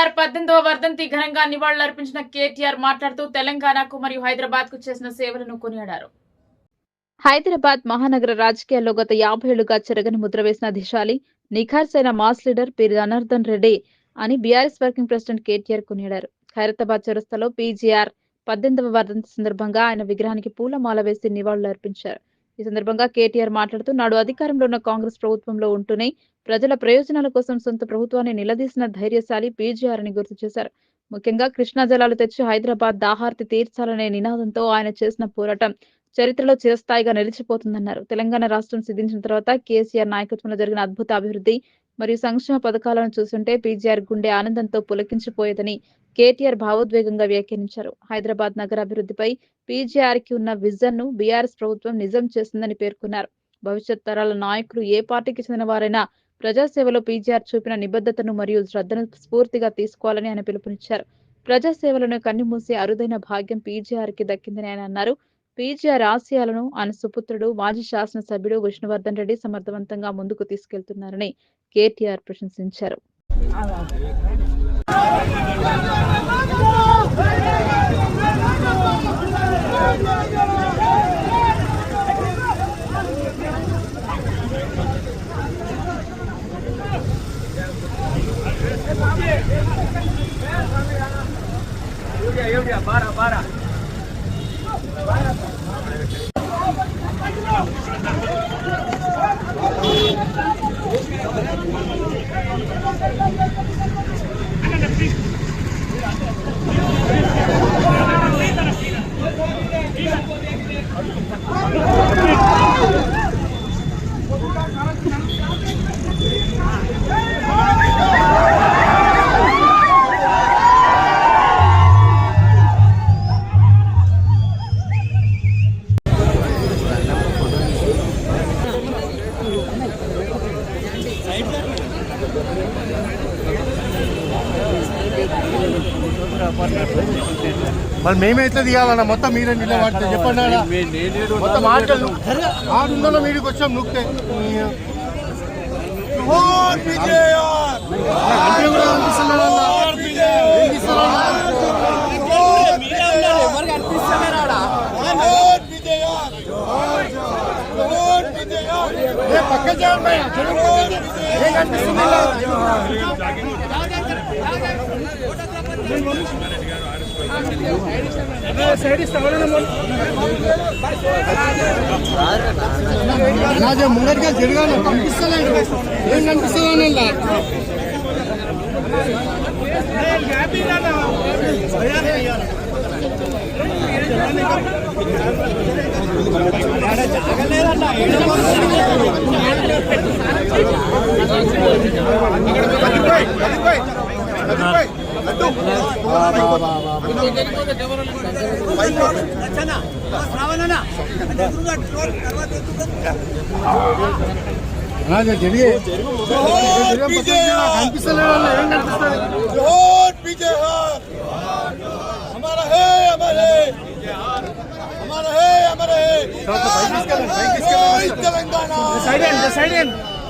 PGR పద్దెనిమిదవ వర్ధంతి ఘనంగా నివాళులర్పించిన కేటీఆర్ మాట్లాడుతూ తెలంగాణకు మరియు హైదరాబాద్కు చేసిన సేవలను కొనియాడారు. హైదరాబాద్ మహానగర రాజకీయాల్లో గత యాభై ఏళ్ళుగా చెరగని ముద్ర వేసిన దిశాలి నిఖార్సైన mass leader P Janardhan Reddy అని బీఆర్ఎస్ వర్కింగ్ ప్రెసిడెంట్ కేటీఆర్ కొనియాడారు. ఖైరతాబాద్ చౌరస్తాలో పీజీఆర్ పద్దెనిమిదవ వర్ధంతి సందర్భంగా ఆయన విగ్రహానికి పూలమాల వేసి నివాళులు అర్పించారు ఈ సందర్భంగా కేటీఆర్ మాట్లాడుతూ నాడు అధికారంలో ఉన్న కాంగ్రెస్ ప్రభుత్వంలో ఉంటూనే ప్రజల ప్రయోజనాల కోసం సొంత ప్రభుత్వాన్ని నిలదీసిన ధైర్యశాలి పీజీఆర్ అని గుర్తు చేశారు. ముఖ్యంగా కృష్ణా జలాలు తెచ్చి హైదరాబాద్ దాహార్తి తీర్చాలనే నినాదంతో ఆయన చేసిన పోరాటం చరిత్రలో చిరస్థాయిగా నిలిచిపోతుందన్నారు. తెలంగాణ రాష్ట్రం సిద్ధించిన తర్వాత కేసీఆర్ నాయకత్వంలో జరిగిన అద్భుత అభివృద్ధి మరియు సంక్షేమ పథకాలను చూస్తుంటే పీజీఆర్ గుండె ఆనందంతో పులకించిపోయేదని కేటీఆర్ భావోద్వేగంగా వ్యాఖ్యానించారు. హైదరాబాద్ నగర అభివృద్ధిపై పీజీఆర్కి ఉన్న విజన్ను బీఆర్ఎస్ ప్రభుత్వం నిజం చేసిందని పేర్కొన్నారు. భవిష్యత్ తరాల నాయకులు ఏ పార్టీకి చెందిన వారైనా ప్రజాసేవలో పీజీఆర్ చూపిన నిబద్ధతను మరియు శ్రద్ధను స్ఫూర్తిగా తీసుకోవాలని ఆయన పిలుపునిచ్చారు. ప్రజాసేవలను కన్నుమూసే అరుదైన భాగ్యం పీజీఆర్కి దక్కిందని ఆయన అన్నారు. పీజీఆర్ ఆశయాలను ఆయన సుపుత్రుడు మాజీ శాసనసభ్యుడు విష్ణువర్ధన్ రెడ్డి సమర్థవంతంగా ముందుకు తీసుకెళ్తున్నారని కేటీఆర్ ప్రశంసించారు. बारह बारह మరి మేమైతే తీయాలన్న మొత్తం మీరే నిలబడితే చెప్పండి అన్న. మొత్తం ఆటలు ఆడుందో మీడికి వచ్చాం నుక్తే అంటే కూడా అనిపిస్తలేదు అన్న. ఏం తీస్తున్నారన్న? ఏ పక్క చేయండి భయ్యా. చూడండి. ఏం కనిపిస్తుంది ఇలా? అనాజ ముంగటిగా తిరగాను కనిపిస్తలేదు. ఏం కనిపిస్తుంది ఇలా జరిగే కనిపిస్తలేదు అన్న. ఏం కనిపిస్తుంది जोर पीछे हाथ हमारा है हमारे हमारा है हमारा है जय तेलंगाना